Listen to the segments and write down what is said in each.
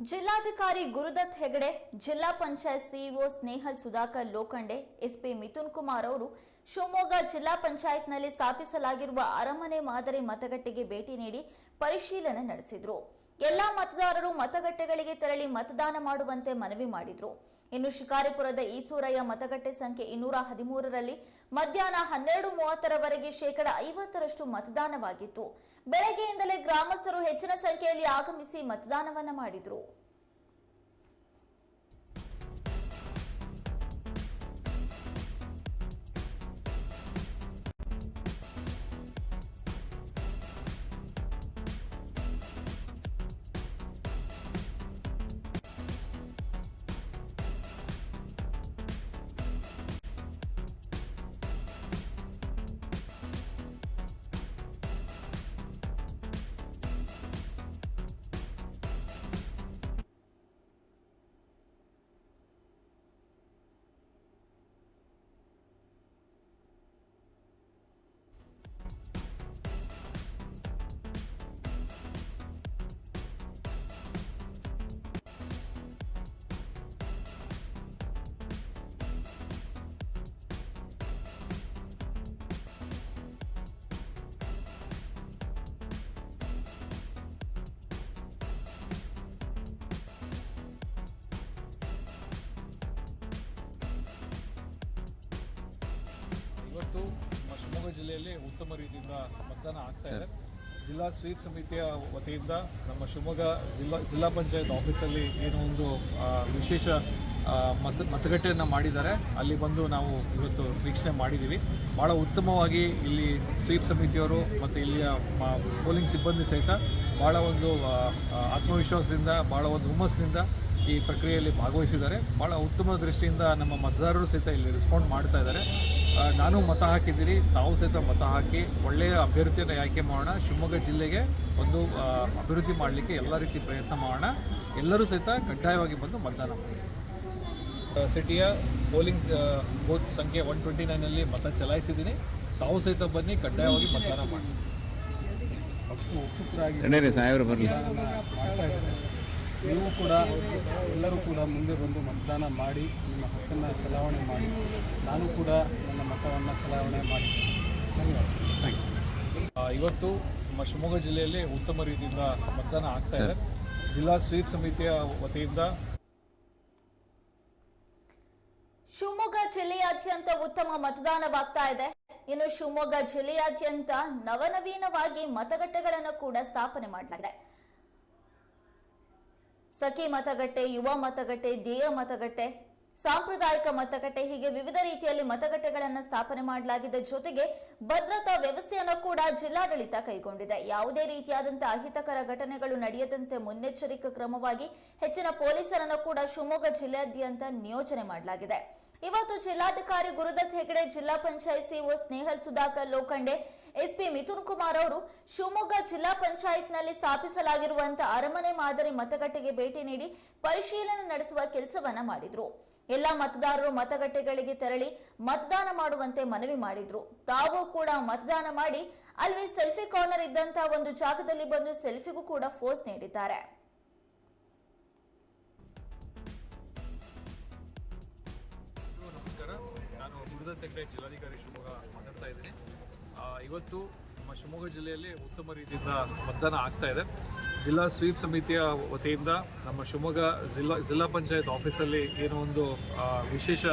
ಜಿಲ್ಲಾಧಿಕಾರಿ ಗುರುದತ್ ಹೆಗಡೆ, ಜಿಲ್ಲಾ panchayat CEO Snehal Sudhakar Lokhande, SP Mithun Kumar ಅವರು ಶಿವಮೊಗ್ಗ ಜಿಲ್ಲಾ ಪಂಚಾಯತ್ನಲ್ಲಿ ಸ್ಥಾಪಿಸಲಾಗಿರುವ ಅರಮನೆ ಮಾದರಿ ಮತಗಟ್ಟೆಗೆ ಭೇಟಿ ನೀಡಿ ಪರಿಶೀಲನೆ ನಡೆಸಿದ್ರು. ಎಲ್ಲಾ ಮತದಾರರು ಮತಗಟ್ಟೆಗಳಿಗೆ ತೆರಳಿ ಮತದಾನ ಮಾಡುವಂತೆ ಮನವಿ ಮಾಡಿದ್ರು. ಇನ್ನು ಶಿಕಾರಿಪುರದ ಈಸೂರಯ್ಯ ಮತಗಟ್ಟೆ ಸಂಖ್ಯೆ ಇನ್ನೂರ ಹದಿಮೂರರಲ್ಲಿ ಮಧ್ಯಾಹ್ನ ಹನ್ನೆರಡು ಮೂವತ್ತರವರೆಗೆ ಶೇಕಡ ಐವತ್ತರಷ್ಟು ಮತದಾನವಾಗಿತ್ತು. ಬೆಳಗ್ಗೆಯಿಂದಲೇ ಗ್ರಾಮಸ್ಥರು ಹೆಚ್ಚಿನ ಸಂಖ್ಯೆಯಲ್ಲಿ ಆಗಮಿಸಿ ಮತದಾನವನ್ನ ಮಾಡಿದ್ರು. ಇವತ್ತು ಶಿವಮೊಗ್ಗ ಜಿಲ್ಲೆಯಲ್ಲಿ ಉತ್ತಮ ರೀತಿಯಿಂದ ಮತದಾನ ಆಗ್ತಾ ಇದೆ. ಜಿಲ್ಲಾ ಸ್ವೀಪ್ ಸಮಿತಿಯ ವತಿಯಿಂದ ನಮ್ಮ ಶಿವಮೊಗ್ಗ ಜಿಲ್ಲಾ ಜಿಲ್ಲಾ ಪಂಚಾಯತ್ ಆಫೀಸಲ್ಲಿ ಏನೋ ಒಂದು ವಿಶೇಷ ಮತ, ಮತಗಟ್ಟೆಯನ್ನು ಮಾಡಿದ್ದಾರೆ. ಅಲ್ಲಿ ಬಂದು ನಾವು ಇವತ್ತು ವೀಕ್ಷಣೆ ಮಾಡಿದ್ದೀವಿ ಭಾಳ ಉತ್ತಮವಾಗಿ ಇಲ್ಲಿ ಸ್ವೀಪ್ ಸಮಿತಿಯವರು ಮತ್ತು ಇಲ್ಲಿಯ ಪೋಲಿಂಗ್ ಸಿಬ್ಬಂದಿ ಸಹಿತ ಭಾಳ ಒಂದು ಆತ್ಮವಿಶ್ವಾಸದಿಂದ ಭಾಳ ಒಂದು ಹುಮ್ಮಸ್ಸಿನಿಂದ ಈ ಪ್ರಕ್ರಿಯೆಯಲ್ಲಿ ಭಾಗವಹಿಸಿದ್ದಾರೆ. ಭಾಳ ಉತ್ತಮ ದೃಷ್ಟಿಯಿಂದ ನಮ್ಮ ಮತದಾರರು ಸಹಿತ ಇಲ್ಲಿ ರೆಸ್ಪಾಂಡ್ ಮಾಡ್ತಾ ಇದ್ದಾರೆ. ನಾನು ಮತ ಹಾಕಿದ್ದೀರಿ ತಾವು ಸಹಿತ ಮತ ಹಾಕಿ ಒಳ್ಳೆಯ ಅಭ್ಯರ್ಥಿಯನ್ನು ಆಯ್ಕೆ ಮಾಡೋಣ. ಶಿವಮೊಗ್ಗ ಜಿಲ್ಲೆಗೆ ಒಂದು ಅಭಿವೃದ್ಧಿ ಮಾಡಲಿಕ್ಕೆ ಎಲ್ಲ ರೀತಿ ಪ್ರಯತ್ನ ಮಾಡೋಣ. ಎಲ್ಲರೂ ಸಹಿತ ಕಡ್ಡಾಯವಾಗಿ ಬಂದು ಮತದಾನ ಮಾಡಿ. ಸಿಟಿಯ ಪೋಲಿಂಗ್ ಬೂತ್ ಸಂಖ್ಯೆ ಒನ್ ಟ್ವೆಂಟಿ ನೈನಲ್ಲಿ ಮತ ಚಲಾಯಿಸಿದ್ದೀನಿ. ತಾವು ಸಹಿತ ಬನ್ನಿ ಕಡ್ಡಾಯವಾಗಿ ಮತದಾನ ಮಾಡಿ. ತಡೀರಿ ಬರಲಿ. ನೀವು ಕೂಡ ಎಲ್ಲರೂ ಕೂಡ ಮುಂದೆ ಬಂದು ಮತದಾನ ಮಾಡಿ ನಿಮ್ಮ ಹಕ್ಕನ್ನು ಚಲಾವಣೆ ಮಾಡಿ. ನಾನು ಕೂಡ ನನ್ನ ಮತವನ್ನು ಚಲಾವಣೆ ಮಾಡಿ. ಧನ್ಯವಾದ. ಇವತ್ತು ನಮ್ಮ ಶಿವಮೊಗ್ಗ ಜಿಲ್ಲೆಯಲ್ಲಿ ಉತ್ತಮ ರೀತಿಯಿಂದ ಮತದಾನ ಆಗ್ತಾ ಇದೆ. ಜಿಲ್ಲಾ ಸ್ವೀಪ್ ಸಮಿತಿಯ ವತಿಯಿಂದ ಶಿವಮೊಗ್ಗ ಜಿಲ್ಲೆಯಾದ್ಯಂತ ಉತ್ತಮ ಮತದಾನವಾಗ್ತಾ ಇದೆ. ಇನ್ನು ಶಿವಮೊಗ್ಗ ಜಿಲ್ಲೆಯಾದ್ಯಂತ ನವನವೀನವಾಗಿ ಮತಗಟ್ಟೆಗಳನ್ನು ಕೂಡ ಸ್ಥಾಪನೆ ಮಾಡಲಾಗಿದೆ. ಸಖಿ ಮತಗಟ್ಟೆ, ಯುವ ಮತಗಟ್ಟೆ, ಧ್ಯೇಯ ಮತಗಟ್ಟೆ, ಸಾಂಪ್ರದಾಯಿಕ ಮತಗಟ್ಟೆ ಹೀಗೆ ವಿವಿಧ ರೀತಿಯಲ್ಲಿ ಮತಗಟ್ಟೆಗಳನ್ನು ಸ್ಥಾಪನೆ ಮಾಡಲಾಗಿದ್ದ ಜೊತೆಗೆ ಭದ್ರತಾ ವ್ಯವಸ್ಥೆಯನ್ನು ಕೂಡ ಜಿಲ್ಲಾಡಳಿತ ಕೈಗೊಂಡಿದೆ. ಯಾವುದೇ ರೀತಿಯಾದಂತಹ ಅಹಿತಕರ ಘಟನೆಗಳು ನಡೆಯದಂತೆ ಮುನ್ನೆಚ್ಚರಿಕೆ ಕ್ರಮವಾಗಿ ಹೆಚ್ಚಿನ ಪೊಲೀಸರನ್ನು ಕೂಡ ಶಿವಮೊಗ್ಗ ಜಿಲ್ಲೆಯಾದ್ಯಂತ ನಿಯೋಜನೆ ಮಾಡಲಾಗಿದೆ. ಇವತ್ತು ಜಿಲ್ಲಾಧಿಕಾರಿ ಗುರುದತ್ ಹೆಗಡೆ, ಜಿಲ್ಲಾ ಪಂಚಾಯತ್ ಸಿಒ ಸ್ನೇಹಲ್ ಸುಧಾಕರ್ ಲೋಖಂಡೆ, ಎಸ್ಪಿ ಮಿಥುನ್ ಕುಮಾರ್ ಅವರು ಶಿವಮೊಗ್ಗ ಜಿಲ್ಲಾ ಪಂಚಾಯತ್ನಲ್ಲಿ ಸ್ಥಾಪಿಸಲಾಗಿರುವಂತಹ ಅರಮನೆ ಮಾದರಿ ಮತಗಟ್ಟೆಗೆ ಭೇಟಿ ನೀಡಿ ಪರಿಶೀಲನೆ ನಡೆಸುವ ಕೆಲಸವನ್ನ ಮಾಡಿದ್ರು. ಎಲ್ಲಾ ಮತದಾರರು ಮತಗಟ್ಟೆಗಳಿಗೆ ತೆರಳಿ ಮತದಾನ ಮಾಡುವಂತೆ ಮನವಿ ಮಾಡಿದ್ರು. ತಾವು ಕೂಡ ಮತದಾನ ಮಾಡಿ ಅಲ್ಲಿ ಸೆಲ್ಫಿ ಕಾರ್ನರ್ ಇದ್ದಂತಹ ಒಂದು ಜಾಗದಲ್ಲಿ ಬಂದು ಸೆಲ್ಫಿಗೂ ಕೂಡ ಫೋಸ್ ನೀಡಿದ್ದಾರೆ. ನಾನು ಗುರುದ ಹೆಗ್ಡೆ ಜಿಲ್ಲಾಧಿಕಾರಿ ಶಿವಮೊಗ್ಗ ಮಾತಾಡ್ತಾ ಇದ್ದೀನಿ. ಇವತ್ತು ನಮ್ಮ ಶಿವಮೊಗ್ಗ ಜಿಲ್ಲೆಯಲ್ಲಿ ಉತ್ತಮ ರೀತಿಯಿಂದ ಮತದಾನ ಆಗ್ತಾ ಇದೆ. ಜಿಲ್ಲಾ ಸ್ವೀಪ್ ಸಮಿತಿಯ ವತಿಯಿಂದ ನಮ್ಮ ಶಿವಮೊಗ್ಗ ಜಿಲ್ಲಾ ಜಿಲ್ಲಾ ಪಂಚಾಯತ್ ಆಫೀಸಲ್ಲಿ ಏನೋ ಒಂದು ವಿಶೇಷ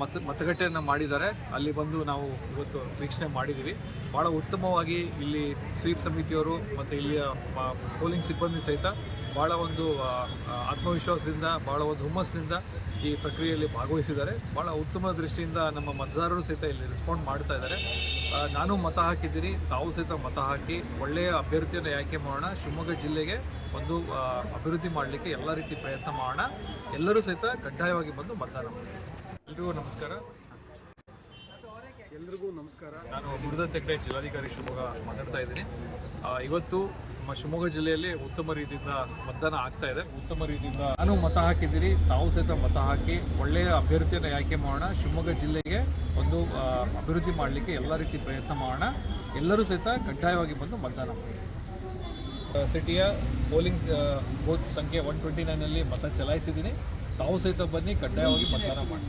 ಮತ, ಮತಗಟ್ಟೆಯನ್ನು ಮಾಡಿದ್ದಾರೆ. ಅಲ್ಲಿ ಬಂದು ನಾವು ಇವತ್ತು ವೀಕ್ಷಣೆ ಮಾಡಿದ್ದೀವಿ ಭಾಳ ಉತ್ತಮವಾಗಿ ಇಲ್ಲಿ ಸ್ವೀಪ್ ಸಮಿತಿಯವರು ಮತ್ತು ಇಲ್ಲಿಯ ಪೋಲಿಂಗ್ ಸಿಬ್ಬಂದಿ ಸಹಿತ ಭಾಳ ಒಂದು ಆತ್ಮವಿಶ್ವಾಸದಿಂದ ಭಾಳ ಒಂದು ಹುಮ್ಮಸ್ಸಿನಿಂದ ಈ ಪ್ರಕ್ರಿಯೆಯಲ್ಲಿ ಭಾಗವಹಿಸಿದ್ದಾರೆ. ಭಾಳ ಉತ್ತಮ ದೃಷ್ಟಿಯಿಂದ ನಮ್ಮ ಮತದಾರರು ಸಹಿತ ಇಲ್ಲಿ ರೆಸ್ಪಾಂಡ್ ಮಾಡ್ತಾ ಇದ್ದಾರೆ. ನಾನು ಮತ ಹಾಕಿದ್ದೀನಿ. ತಾವು ಸಹಿತ ಮತ ಹಾಕಿ ಒಳ್ಳೆಯ ಅಭ್ಯರ್ಥಿಯನ್ನು ಆಯ್ಕೆ ಮಾಡೋಣ. ಶಿವಮೊಗ್ಗ ಜಿಲ್ಲೆಗೆ ಒಂದು ಅಭಿವೃದ್ಧಿ ಮಾಡಲಿಕ್ಕೆ ಎಲ್ಲ ರೀತಿ ಪ್ರಯತ್ನ ಮಾಡೋಣ. ಎಲ್ಲರೂ ಸಹಿತ ಕಡ್ಡಾಯವಾಗಿ ಬಂದು ಮತದಾನ ಮಾಡಿ. ಎಲ್ರಿಗೂ ನಮಸ್ಕಾರ. ಎಲ್ರಿಗೂ ನಮಸ್ಕಾರ. ನಾನು ಮುರುದ ತೆಗ್ಡೆ, ಜಿಲ್ಲಾಧಿಕಾರಿ ಶಿವಮೊಗ್ಗ ಮಾತಾಡ್ತಾ ಇದ್ದೀನಿ. ಇವತ್ತು ನಮ್ಮ ಶಿವಮೊಗ್ಗ ಜಿಲ್ಲೆಯಲ್ಲಿ ಉತ್ತಮ ರೀತಿಯಿಂದ ಮತದಾನ ಆಗ್ತಾ ಇದೆ. ಉತ್ತಮ ರೀತಿಯಿಂದ ನಾನು ಮತ ಹಾಕಿದ್ದೀರಿ ತಾವು ಸಹಿತ ಮತ ಹಾಕಿ ಒಳ್ಳೆಯ ಅಭ್ಯರ್ಥಿಯನ್ನು ಆಯ್ಕೆ ಮಾಡೋಣ. ಶಿವಮೊಗ್ಗ ಜಿಲ್ಲೆಗೆ ಒಂದು ಅಭಿವೃದ್ಧಿ ಮಾಡಲಿಕ್ಕೆ ಎಲ್ಲ ರೀತಿ ಪ್ರಯತ್ನ ಮಾಡೋಣ. ಎಲ್ಲರೂ ಸಹಿತ ಕಡ್ಡಾಯವಾಗಿ ಬಂದು ಮತದಾನ ಮಾಡಿ. ಸಿಟಿಯ ಪೋಲಿಂಗ್ ಬೂತ್ ಸಂಖ್ಯೆ ಒನ್ ಟ್ವೆಂಟಿ ನೈನಲ್ಲಿ ಮತ ಚಲಾಯಿಸಿದ್ದೀನಿ. ತಾವು ಸಹಿತ ಬನ್ನಿ, ಕಡ್ಡಾಯವಾಗಿ ಮತದಾನ ಮಾಡಿ.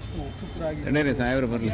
ಅಷ್ಟು ಉತ್ಸುಕರಾಗಿ ಸಾಹೇಬ್ರು ಬರಲಿ.